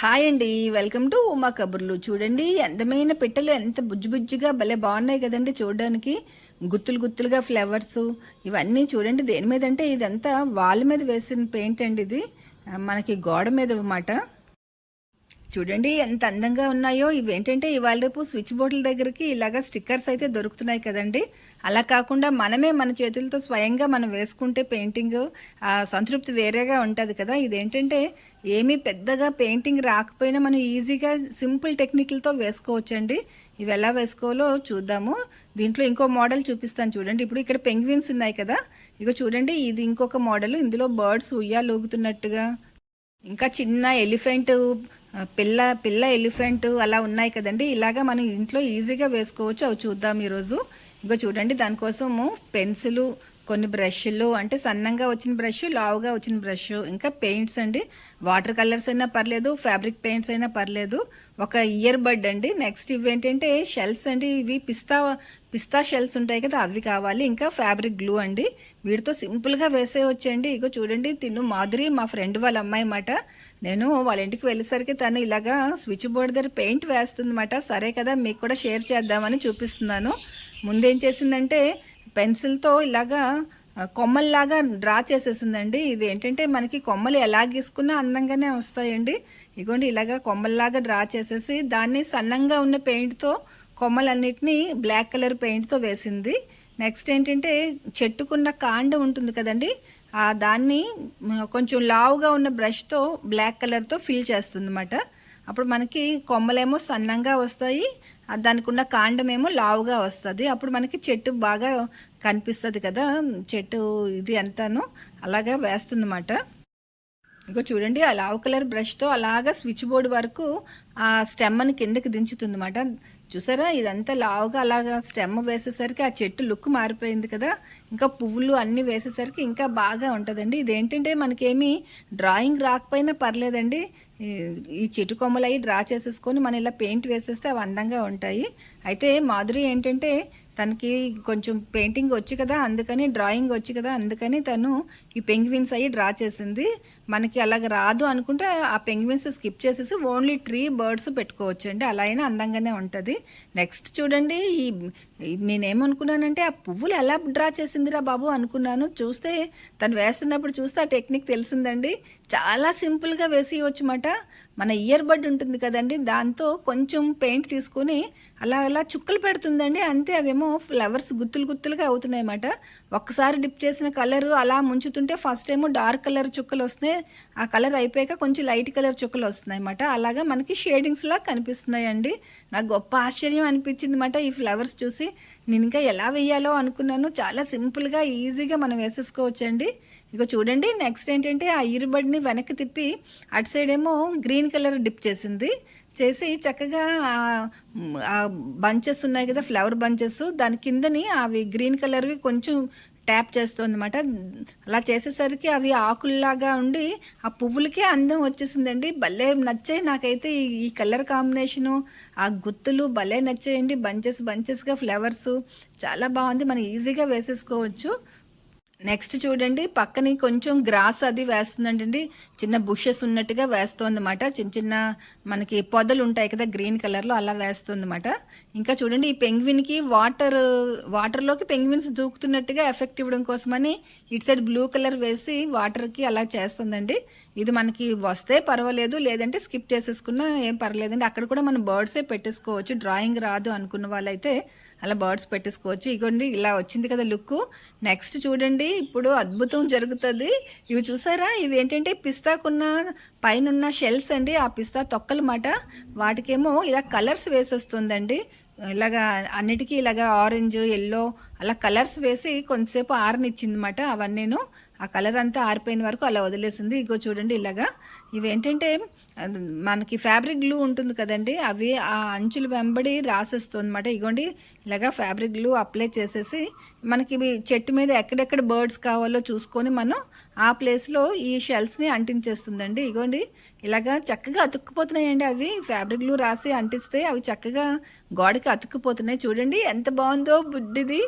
Hi అండి welcome to Uma కబుర్లు. చూడండి అందమైన పిట్టలు ఎంత బుజ్జి బుజ్జిగా భలే బాగున్నాయి కదండి చూడడానికి. గుత్తులు గుత్తులుగా ఫ్లవర్స్ ఇవన్నీ చూడండి దేని మీద అంటే ఇదంతా వాల్ మీద వేసిన పెయింట్ అండి ఇది. మనకి గోడ మీద అన్నమాట. చూడండి ఎంత అందంగా ఉన్నాయో. ఇవేంటంటే ఇవాళ రేపు స్విచ్ బోర్డుల దగ్గరికి ఇలాగా స్టిక్కర్స్ అయితే దొరుకుతున్నాయి కదండి. అలా కాకుండా మనమే మన చేతులతో స్వయంగా మనం వేసుకుంటే పెయింటింగ్ సంతృప్తి వేరేగా ఉంటుంది కదా. ఇదేంటంటే ఏమీ పెద్దగా పెయింటింగ్ రాకపోయినా మనం ఈజీగా సింపుల్ టెక్నిక్లతో వేసుకోవచ్చండి. ఇవి ఎలా వేసుకోవాలో చూద్దాము. దీంట్లో ఇంకో మోడల్ చూపిస్తాను చూడండి. ఇప్పుడు ఇక్కడ పెంగ్విన్స్ ఉన్నాయి కదా. ఇగో చూడండి ఇది ఇంకొక మోడల్. ఇందులో బర్డ్స్ ఉయ్యాలు ఊగుతున్నట్టుగా. ఇంకా చిన్న ఎలిఫెంట్ పిల్ల పిల్ల ఎలిఫెంట్ అలా ఉన్నాయి కదండి. ఇలాగా మనం ఇంట్లో ఈజీగా వేసుకోవచ్చు. అవి చూద్దాం ఈరోజు. ఇంకా చూడండి దానికోసము పెన్సిలు కొన్ని బ్రష్లు అంటే సన్నంగా వచ్చిన బ్రష్ లావుగా వచ్చిన బ్రష్ ఇంకా పెయింట్స్ అండి. వాటర్ కలర్స్ అయినా పర్లేదు ఫ్యాబ్రిక్ పెయింట్స్ అయినా పర్లేదు. ఒక ఇయర్ బడ్ అండి. నెక్స్ట్ ఇవి ఏంటంటే షెల్స్ అండి. ఇవి పిస్తా పిస్తా షెల్స్ ఉంటాయి కదా అవి కావాలి. ఇంకా ఫ్యాబ్రిక్ గ్లూ అండి. వీటితో సింపుల్గా వేసేయొచ్చండి. ఇగో చూడండి తిను మాధురి మా ఫ్రెండ్ వాళ్ళ అమ్మాయి మాట. నేను వాళ్ళ ఇంటికి వెళ్ళేసరికి తను ఇలాగా స్విచ్ బోర్డ్ దగ్గర పెయింట్ వేస్తుందన్నమాట. సరే కదా మీకు కూడా షేర్ చేద్దామని చూపిస్తున్నాను. ముందేం చేసిందంటే పెన్సిల్తో ఇలాగా కొమ్మల్లాగా డ్రా చేసేసిందండి. ఇది ఏంటంటే మనకి కొమ్మలు ఎలా గీసుకున్నా అందంగానే వస్తాయండి. ఇగోండి ఇలాగా కొమ్మల్లాగా డ్రా చేసేసి దాన్ని సన్నంగా ఉన్న పెయింట్తో కొమ్మలన్నిటినీ బ్లాక్ కలర్ పెయింట్తో వేసింది. నెక్స్ట్ ఏంటంటే చెట్టుకున్న కాండ ఉంటుంది కదండి ఆ దాన్ని కొంచెం లావుగా ఉన్న బ్రష్తో బ్లాక్ కలర్తో ఫిల్ చేస్తుంది అన్నమాట అప్పుడు మనకి కొమ్మలేమో సన్నంగా వస్తాయి దానికి ఉన్న కాండమేమో లావుగా వస్తుంది. అప్పుడు మనకి చెట్టు బాగా కనిపిస్తుంది కదా. చెట్టు ఇది అంతాను అలాగా వేస్తుందన్నమాట. ఇగో చూడండి ఆ లావు కలర్ బ్రష్తో అలాగా స్విచ్ బోర్డ్ వరకు ఆ స్టెమ్మని కిందకి దించుతుంది అనమాట చూసారా? ఇదంతా లావుగా అలాగా స్టెమ్ వేసేసరికి ఆ చెట్టు లుక్ మారిపోయింది కదా. ఇంకా పువ్వులు అన్నీ వేసేసరికి ఇంకా బాగా ఉంటుందండి. ఇదేంటంటే మనకేమి డ్రాయింగ్ రాకపోయినా పర్లేదండి. ఈ చెట్టు కొమ్మలు అవి డ్రా చేసేసుకొని మనం ఇలా పెయింట్ వేసేస్తే అవి అందంగా ఉంటాయి. అయితే మాధురి ఏంటంటే తనకి కొంచెం పెయింటింగ్ వచ్చి కదా అందుకని డ్రాయింగ్ వచ్చి కదా అందుకని తను ఈ పెంగ్విన్స్ అయ్యి డ్రా చేసింది. మనకి అలాగ రాదు అనుకుంటే ఆ పెంగ్విన్స్ స్కిప్ చేసేసి ఓన్లీ ట్రీ బర్డ్స్ పెట్టుకోవచ్చు అండి అలా అయినా అందంగానే ఉంటుంది. నెక్స్ట్ చూడండి ఈ నేనేమనుకున్నానంటే ఆ పువ్వులు ఎలా డ్రా చేసిందిరా బాబు అనుకున్నాను. చూస్తే తను వేస్తున్నప్పుడు చూస్తే ఆ టెక్నిక్ తెలిసిందండి. చాలా సింపుల్గా వేసేయవచ్చు మాట మన ఇయర్ బడ్ ఉంటుంది కదండి దాంతో కొంచెం పెయింట్ తీసుకొని అలా అలా చుక్కలు పెడుతుందండి అంతే అవేమో ఫ్లవర్స్ గుత్తులు గుత్తులుగా అవుతున్నాయి అన్నమాట ఒక్కసారి డిప్ చేసిన కలర్ అలా ముంచుతుంటే ఫస్ట్ ఏమో డార్క్ కలర్ చుక్కలు వస్తున్నాయి ఆ కలర్ అయిపోయాక కొంచెం లైట్ కలర్ చుక్కలు వస్తున్నాయి అన్నమాట అలాగా మనకి షేడింగ్స్లా కనిపిస్తున్నాయండి. నాకు గొప్ప ఆశ్చర్యం అనిపించింది అనమాట ఈ ఫ్లవర్స్ చూసి. నేను ఇంకా ఎలా వేయాలో అనుకున్నాను. చాలా సింపుల్గా ఈజీగా మనం వేసేసుకోవచ్చండి. ఇక చూడండి నెక్స్ట్ ఏంటంటే ఆ ఇరుబడిని వెనక్కి తిప్పి అటు సైడ్ ఏమో గ్రీన్ కలర్ డిప్ చేసింది. చేసి చక్కగా ఆ బంచెస్ ఉన్నాయి కదా ఫ్లవర్ బంచెస్ దాని కిందని అవి గ్రీన్ కలర్వి కొంచెం ట్యాప్ చేస్తుంది అనమాట అలా చేసేసరికి అవి ఆకుల్లాగా ఉండి ఆ పువ్వులకే అందం వచ్చేసిందండి. భలే నచ్చాయి నాకైతే ఈ- కలర్ కాంబినేషను ఆ గుత్తులు భలే నచ్చాయండి. బంచెస్ బంచెస్గా ఫ్లవర్స్ చాలా బాగుంది. మనం ఈజీగా వేసేసుకోవచ్చు. నెక్స్ట్ చూడండి పక్కన కొంచెం గ్రాస్ అది వేస్తుందండి చిన్న బుషెస్ ఉన్నట్టుగా వేస్తుందన్నమాట. చిన్న చిన్న మనకి పొదలు ఉంటాయి కదా గ్రీన్ కలర్లో అలా వేస్తుందన్నమాట. ఇంకా చూడండి ఈ పెంగ్విన్కి వాటర్ వాటర్లోకి పెంగ్విన్స్ దూకుతున్నట్టుగా ఎఫెక్ట్ ఇవ్వడం కోసమని ఇటు సైడ్ బ్లూ కలర్ వేసి వాటర్కి అలా చేస్తుందండి. ఇది మనకి వస్తే పర్వాలేదు లేదంటే స్కిప్ చేసేసుకున్నా ఏం పర్లేదండి అక్కడ కూడా మనం బర్డ్సే పెట్టేసుకోవచ్చు. డ్రాయింగ్ రాదు అనుకున్న వాళ్ళైతే అలా బర్డ్స్ పెట్టేసుకోవచ్చు. ఇగోండి ఇలా వచ్చింది కదా లుక్ నెక్స్ట్ చూడండి ఇప్పుడు అద్భుతం జరుగుతుంది. ఇవి చూసారా? ఇవి ఏంటంటే పిస్తాకున్న పైన ఉన్న షెల్స్ అండి. ఆ పిస్తా తొక్కల మాట వాటికేమో ఇలా కలర్స్ వేసేస్తుందండి. ఇలాగా అన్నిటికీ ఇలాగా ఆరెంజ్ ఎల్లో అలా కలర్స్ వేసి కొంతసేపు ఆరనిచ్చిందన్నమాట అవన్నీను. ఆ కలర్ అంతా ఆరిపోయిన వరకు అలా వదిలేసింది. ఇగో చూడండి ఇలాగా. ఇవేంటంటే అది మనకి ఫ్యాబ్రిక్ గ్లూ ఉంటుంది కదండి అవి ఆ అంచులు వెంబడి రాసేస్తుంది అనమాట ఇగోండి ఇలాగా ఫ్యాబ్రిక్ గ్లూ అప్లై చేసేసి మనకి ఇవి చెట్టు మీద ఎక్కడెక్కడ బర్డ్స్ కావాలో చూసుకొని మనం ఆ ప్లేస్లో ఈ షెల్స్ని అంటించేస్తుందండి. ఇగోండి ఇలాగా చక్కగా అతుక్కుపోతున్నాయండి అవి. ఫ్యాబ్రిక్ గ్లూ రాసి అంటిస్తే అవి చక్కగా గోడకి అతుక్కుపోతున్నాయి. చూడండి ఎంత బాగుందో బుడ్డిది.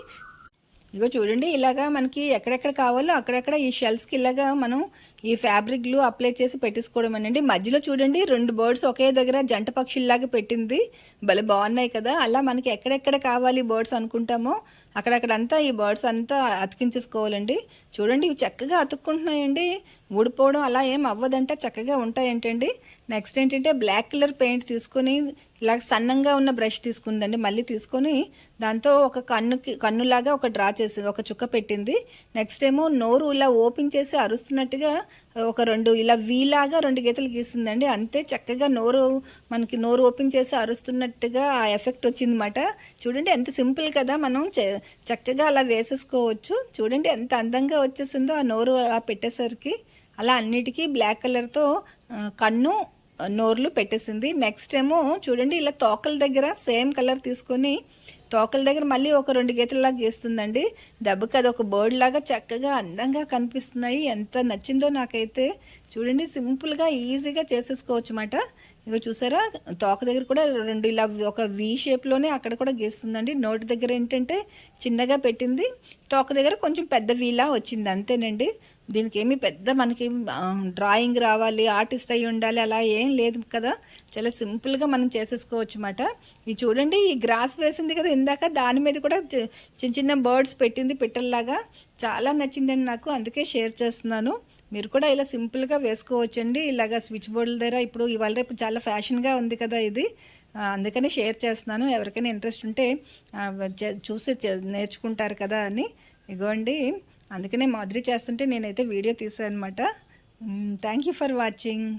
ఇగో చూడండి ఇలాగా మనకి ఎక్కడెక్కడ కావాలో అక్కడక్కడ ఈ షెల్స్కి ఇలాగా మనం ఈ ఫ్యాబ్రిక్ గ్లూ అప్లై చేసి పెట్టేసుకోవడం అండి మధ్యలో చూడండి రెండు బర్డ్స్ ఒకే దగ్గర జంట పక్షుల్లాగా పెట్టింది. భలే బాగున్నాయి కదా. అలా మనకి ఎక్కడెక్కడ కావాలి బర్డ్స్ అనుకుంటామో అక్కడక్కడంతా ఈ బర్డ్స్ అంతా అతికించేసుకోవాలండి. చూడండి ఇవి చక్కగా అతుక్కుంటున్నాయండి. ఊడిపోవడం అలా ఏం అవ్వదంట. చక్కగా ఉంటాయంటండి. నెక్స్ట్ ఏంటంటే బ్లాక్ కలర్ పెయింట్ తీసుకొని ఇలా సన్నంగా ఉన్న బ్రష్ తీసుకుందండి. మళ్ళీ తీసుకొని దాంతో ఒక కన్నుకి కన్నులాగా ఒక డ్రా చేసింది ఒక చుక్క పెట్టింది. నెక్స్ట్ ఏమో నోరు ఇలా ఓపెన్ చేసి అరుస్తున్నట్టుగా ఒక రెండు ఇలా వీలాగా రెండు గీతలు గీసిందండి. అంతే చక్కగా నోరు మనకి నోరు ఓపెన్ చేసి అరుస్తున్నట్టుగా ఆ ఎఫెక్ట్ వచ్చిందన్నమాట. చూడండి ఎంత సింపుల్ కదా మనం చ- చక్కగా అలా వేసేసుకోవచ్చు. చూడండి ఎంత అందంగా వచ్చేసిందో ఆ నోరు అలా పెట్టేసరికి. అలా అన్నిటికీ బ్లాక్ కలర్తో కన్ను నోర్లు పెట్టేసింది. నెక్స్ట్ ఏమో చూడండి ఇలా తోకల దగ్గర సేమ్ కలర్ తీసుకొని తోకల దగ్గర మళ్ళీ ఒక రెండు గీతల్లాగా గీస్తుందండి. దెబ్బకి అది ఒక బర్డ్ లాగా చక్కగా అందంగా కనిపిస్తున్నాయి. ఎంత నచ్చిందో నాకైతే. చూడండి సింపుల్గా ఈజీగా చేసేసుకోవచ్చు అన్నమాట ఇక చూసారా? తోక దగ్గర కూడా రెండు ఇలా ఒక వి షేప్లోనే అక్కడ కూడా గీస్తుందండి. నోటి దగ్గర ఏంటంటే చిన్నగా పెట్టింది. తోక దగ్గర కొంచెం పెద్ద వీలా వచ్చింది అంతేనండి. దీనికి ఏమి పెద్ద మనకి డ్రాయింగ్ రావాలి ఆర్టిస్ట్ అయి ఉండాలి అలా ఏం లేదు కదా. చాలా సింపుల్గా మనం చేసేసుకోవచ్చు అన్నమాట ఇది చూడండి ఈ గ్రాస్ వేసింది కదా ఇందాక దాని మీద కూడా చిన్న చిన్న బర్డ్స్ పెట్టింది పిట్టల్లాగా. చాలా నచ్చిందండి నాకు. అందుకే షేర్ చేస్తున్నాను. మీరు కూడా ఇలా సింపుల్గా వేసుకోవచ్చండి. ఇలాగా స్విచ్ బోర్డుల దగ్గర ఇప్పుడు ఇవాళ రేపు చాలా ఫ్యాషన్గా ఉంది కదా ఇది. అందుకనే అందుకని షేర్ చేస్తున్నాను. ఎవరికైనా ఇంట్రెస్ట్ ఉంటే చూసి చే- నేర్చుకుంటారు కదా అని. ఇగోండి. అందుకనే మాధురి చేస్తుంటే నేనైతే వీడియో తీసాను అనమాట థ్యాంక్ యూ ఫర్ వాచింగ్